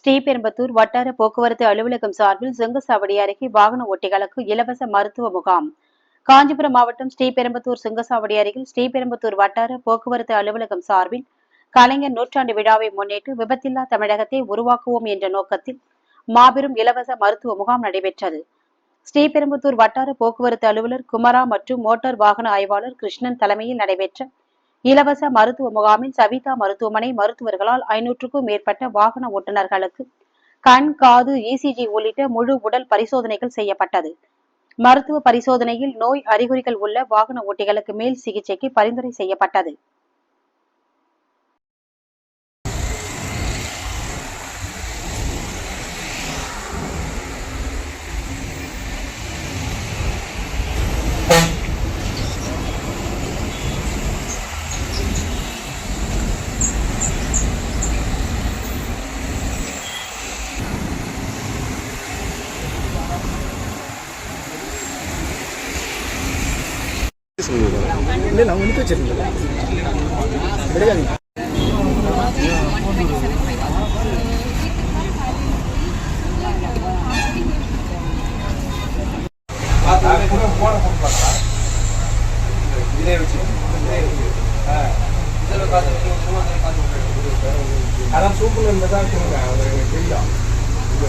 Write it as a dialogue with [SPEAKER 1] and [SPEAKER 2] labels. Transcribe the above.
[SPEAKER 1] ஸ்ரீபெரும்பத்தூர் வட்டார போக்குவரத்து அலுவலகம் சார்பில் சுங்கசாவடி அருகே வாகன ஓட்டிகளுக்கு இலவச மருத்துவ முகாம். காஞ்சிபுரம் மாவட்டம் ஸ்ரீபெரும்பத்தூர் சுங்கசாவடி அருகில் ஸ்ரீபெரும்பத்தூர் வட்டார போக்குவரத்து அலுவலகம் சார்பில் கலைஞர் நூற்றாண்டு விழாவை முன்னிட்டு விபத்தில்லா தமிழகத்தை உருவாக்குவோம் என்ற நோக்கத்தில் மாபெரும் இலவச மருத்துவ முகாம் நடைபெற்றது. ஸ்ரீபெரும்புத்தூர் வட்டார போக்குவரத்து அலுவலர் குமரா மற்றும் மோட்டார் வாகன ஆய்வாளர் கிருஷ்ணன் தலைமையில் நடைபெற்ற இலவச மருத்துவ முகாமில் சவிதா மருத்துவமனை மருத்துவர்களால் ஐநூற்றுக்கும் மேற்பட்ட வாகன ஓட்டுநர்களுக்கு கண் காது இசிஜி உள்ளிட்ட முழு உடல் பரிசோதனைகள் செய்யப்பட்டது. மருத்துவ பரிசோதனையில் நோய் அறிகுறிகள் உள்ள வாகன ஓட்டிகளுக்கு மேல் சிகிச்சைக்கு பரிந்துரை செய்யப்பட்டது.
[SPEAKER 2] இல்லை நான் அதான் சூப்பர் சொல்லுங்க அவர் எனக்கு தெரியும்.
[SPEAKER 3] இங்கே